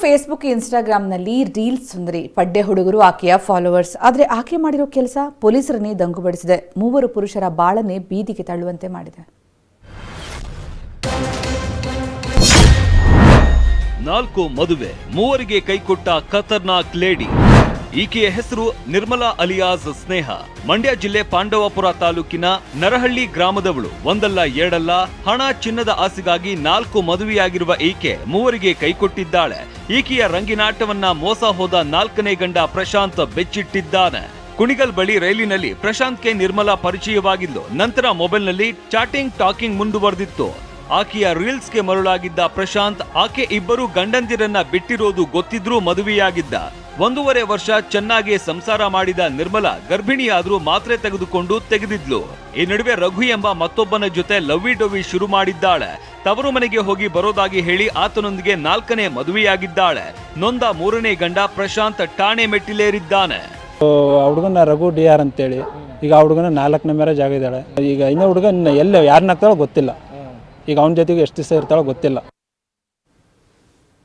Facebook ಇನ್ಸ್ಟಾಗ್ರಾಂನಲ್ಲಿ reels ಸುಂದರಿ ಪಡ್ಡೆ ಹುಡುಗರು, ಆಕೆಯ followers ಆದರೆ ಆಕೆ ಮಾಡಿರೋ ಕೆಲಸ ಪೊಲೀಸರನ್ನೇ ದಂಗುಬಡಿಸಿದೆ ಮೂವರು ಪುರುಷರ ಬಾಳನ್ನೇ ಬೀದಿಗೆ ತಳ್ಳುವಂತೆ ಮಾಡಿದೆ. ನಾಲ್ಕು ಮದುವೆ. ಮೂವರಿಗೆ ಕೈಕೊಟ್ಟ ಖತರ್ನಾಕ್ ಲೇಡಿ. ಈಕೆಯ ಹೆಸರು ನಿರ್ಮಲಾ ಅಲಿಯಾಸ್ ಸ್ನೇಹ. ಮಂಡ್ಯ ಜಿಲ್ಲೆ ಪಾಂಡವಪುರ ತಾಲೂಕಿನ ನರಹಳ್ಳಿ ಗ್ರಾಮದವಳು. ಒಂದಲ್ಲ, ಎರಡಲ್ಲ, ಹಣ, ಚಿನ್ನದ ಆಸೆಗಾಗಿ ನಾಲ್ಕು ಮದುವೆಯಾಗಿರುವ ಈಕೆ ಮೂವರಿಗೆ ಕೈಕೊಟ್ಟಿದ್ದಾಳೆ. ಈಕೆಯ ರಂಗಿನಾಟವನ್ನ ಮೋಸ ಹೋದ ನಾಲ್ಕನೇ ಗಂಡ ಪ್ರಶಾಂತ್ ಬೆಚ್ಚಿಟ್ಟಿದ್ದಾನೆ. ಕುಣಿಗಲ್ ಬಳಿ ರೈಲಿನಲ್ಲಿ ಪ್ರಶಾಂತ್ಗೆ ನಿರ್ಮಲಾ ಪರಿಚಯವಾಗಿದ್ದು, ನಂತರ ಮೊಬೈಲ್ನಲ್ಲಿ ಚಾಟಿಂಗ್, ಟಾಕಿಂಗ್ ಮುಂದುವರೆದಿತ್ತು. ಆಕೆಯ ರೀಲ್ಸ್ಗೆ ಮರುಳಾಗಿದ್ದ ಪ್ರಶಾಂತ್, ಆಕೆ ಇಬ್ಬರು ಗಂಡಂದಿರನ್ನ ಬಿಟ್ಟಿರೋದು ಗೊತ್ತಿದ್ರೂ ಮದುವೆಯಾಗಿದ್ದ. ಒಂದೂವರೆ ವರ್ಷ ಚೆನ್ನಾಗಿ ಸಂಸಾರ ಮಾಡಿದ ನಿರ್ಮಲಾ ಗರ್ಭಿಣಿಯಾದರೂ ಮಾತ್ರೆ ತೆಗೆದುಕೊಂಡು ತೆಗೆದಿದ್ಲು. ಈ ನಡುವೆ ರಘು ಎಂಬ ಮತ್ತೊಬ್ಬನ ಜೊತೆ ಲವ್ವಿ ಡೊವಿ ಶುರು ಮಾಡಿದ್ದಾಳೆ. ತವರು ಮನೆಗೆ ಹೋಗಿ ಬರೋದಾಗಿ ಹೇಳಿ ಆತನೊಂದಿಗೆ ನಾಲ್ಕನೇ ಮದುವೆಯಾಗಿದ್ದಾಳೆ. ನೊಂದ ಮೂರನೇ ಗಂಡ ಪ್ರಶಾಂತ್ ಠಾಣೆ ಮೆಟ್ಟಿಲೇರಿದ್ದಾನೆ. ಆ ಹುಡುಗನ ರಘು ಡಿ ಆರ್ ಅಂತೇಳಿ. ಈಗ ಆ ಹುಡುಗನ ನಾಲ್ಕನೇ ಮ್ಯಾರೇಜ್ ಆಗಿದ್ದಾಳೆ. ಈಗ ಇನ್ನೂ ಹುಡುಗ ಎಲ್ಲ ಯಾರನ್ನ ಆಗ್ತಾಳೋ ಗೊತ್ತಿಲ್ಲ. ಈಗ ಅವನ ಜೊತೆಗೆ ಎಷ್ಟು ದಿವಸ ಇರ್ತಾಳೋ ಗೊತ್ತಿಲ್ಲ.